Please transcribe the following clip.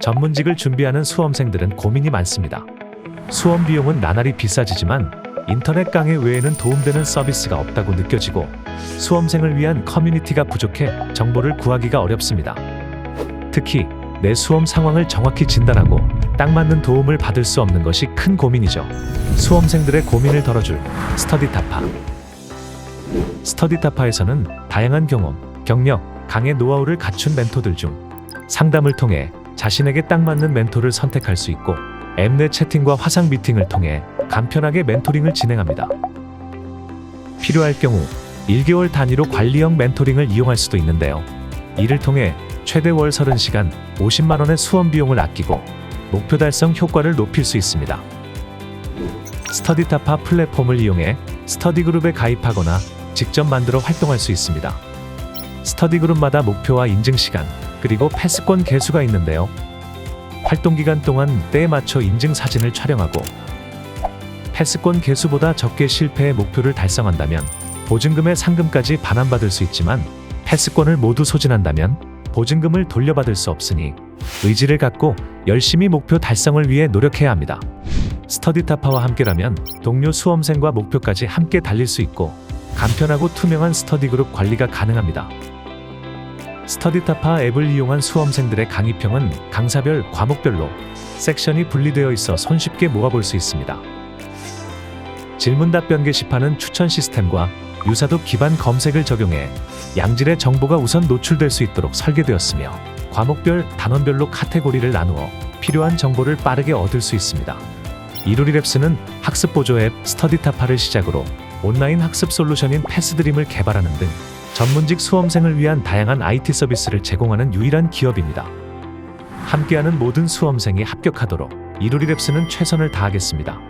전문직을 준비하는 수험생들은 고민이 많습니다. 수험 비용은 나날이 비싸지지만 인터넷 강의 외에는 도움되는 서비스가 없다고 느껴지고 수험생을 위한 커뮤니티가 부족해 정보를 구하기가 어렵습니다. 특히 내 수험 상황을 정확히 진단하고 딱 맞는 도움을 받을 수 없는 것이 큰 고민이죠. 수험생들의 고민을 덜어줄 스터디타파. 스터디타파에서는 다양한 경험, 경력, 강의 노하우를 갖춘 멘토들 중 상담을 통해 자신에게 딱 맞는 멘토를 선택할 수 있고 앱내 채팅과 화상 미팅을 통해 간편하게 멘토링을 진행합니다. 필요할 경우 1개월 단위로 관리형 멘토링을 이용할 수도 있는데요. 이를 통해 최대 월 30시간 50만 원의 수험 비용을 아끼고 목표 달성 효과를 높일 수 있습니다. 스터디타파 플랫폼을 이용해 스터디 그룹에 가입하거나 직접 만들어 활동할 수 있습니다. 스터디 그룹마다 목표와 인증 시간, 그리고 패스권 개수가 있는데요. 활동 기간 동안 때에 맞춰 인증 사진을 촬영하고 패스권 개수보다 적게 실패해 목표를 달성한다면 보증금의 상금까지 반환받을 수 있지만 패스권을 모두 소진한다면 보증금을 돌려받을 수 없으니 의지를 갖고 열심히 목표 달성을 위해 노력해야 합니다. 스터디타파와 함께라면 동료 수험생과 목표까지 함께 달릴 수 있고 간편하고 투명한 스터디 그룹 관리가 가능합니다. 스터디타파 앱을 이용한 수험생들의 강의평은 강사별, 과목별로 섹션이 분리되어 있어 손쉽게 모아볼 수 있습니다. 질문 답변 게시판은 추천 시스템과 유사도 기반 검색을 적용해 양질의 정보가 우선 노출될 수 있도록 설계되었으며 과목별, 단원별로 카테고리를 나누어 필요한 정보를 빠르게 얻을 수 있습니다. 이루리랩스는 학습 보조 앱 스터디타파를 시작으로 온라인 학습 솔루션인 패스드림을 개발하는 등 전문직 수험생을 위한 다양한 IT 서비스를 제공하는 유일한 기업입니다. 함께하는 모든 수험생이 합격하도록 이루리랩스는 최선을 다하겠습니다.